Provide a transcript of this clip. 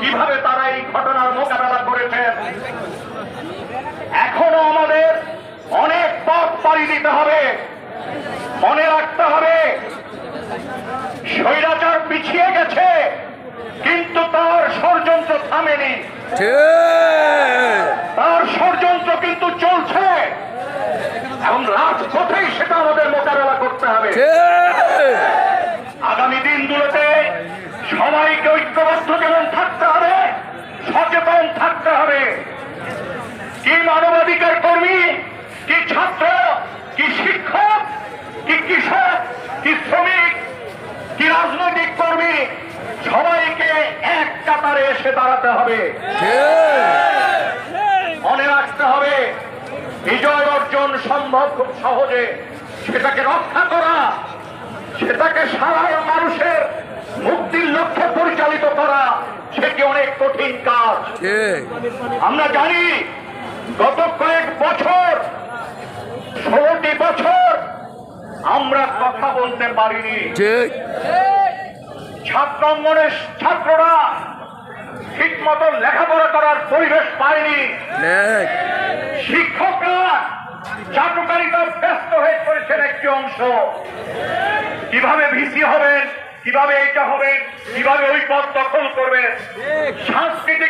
কীভাবে তারা এই ঘটনার মোকাবেলা করেছেন? এখনও আমাদের অনেক পথ পাড়ি দিতে হবে মনে রাখতে হবে স্বৈরাচার পিছিয়ে গেছে কিন্তু তার ষড়যন্ত্র থামেনি। তার ষড়যন্ত্র কিন্তু চলছে। এবং রাজপথেই সেটা আমাদের মোকাবেলা করতে হবে। আগামী দিনগুলোতে সবাইকে ঐক্যবদ্ধ যেমন থাকতে হবে, সচেতন থাকতে হবে। কি মানবাধিকার কর্মী, কি ছাত্র, কি শিক্ষক, কি কৃষক, কি শ্রমিক, কি রাজনৈতিক কর্মী, সবাইকে এক কাতারে এসে দাঁড়াতে হবে। মনে রাখতে হবে, বিজয় অর্জন সম্ভব খুব সহজে। সেটাকে রক্ষা করা, সেটাকে সাধারণ মানুষের সেটি অনেক কঠিন কাজ? আমরা জানি গত কয়েক বছর ষোলোটি বছর আমরা কথা বলতে পারিনি। ছাত্র অঙ্গনের ছাত্ররা ঠিক মতো লেখাপড়া করার পরিবেশ পায়নি। শিক্ষকরা চাটুকারিতা ব্যস্ত হয়ে পড়েছেন একটি অংশ। কীভাবে ভিসি হবেন? কীভাবে এইটা হবে? কীভাবে ওই পথ দখল করবে? সাংস্কৃতিক